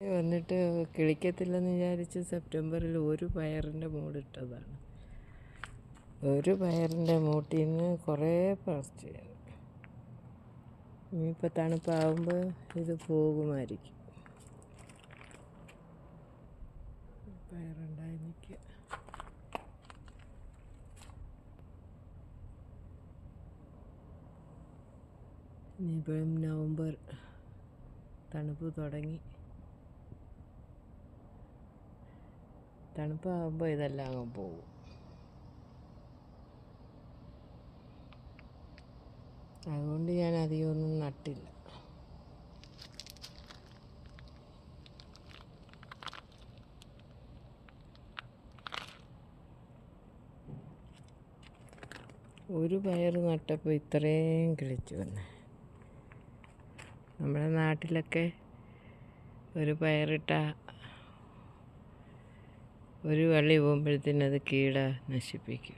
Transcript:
വന്നിട്ട് കിളിക്കത്തില്ലെന്ന് വിചാരിച്ച് സെപ്റ്റംബറിൽ ഒരു പയറിന്റെ മൂടിട്ടതാണ്. ഒരു പയറിന്റെ മൂട്ടിൽ നിന്ന് കുറേ പറിച്ച് ഇനിയിപ്പോൾ തണുപ്പാകുമ്പോൾ ഇത് പോകുമായിരിക്കും. പയറുണ്ടായി നിൽക്കുക ഇനിയിപ്പം നവംബർ തണുപ്പ് തുടങ്ങി. തണുപ്പാകുമ്പോൾ ഇതെല്ലാം അങ്ങ് പോകും. അതുകൊണ്ട് ഞാൻ അധികമൊന്നും നട്ടില്ല. ഒരു പയർ നട്ടപ്പോൾ ഇത്രയും കിളിച്ചു വന്നെ. നമ്മുടെ നാട്ടിലൊക്കെ ഒരു പയറിട്ട ഒരു വള്ളി പോകുമ്പോഴത്തേനത് കീട നശിപ്പിക്കും.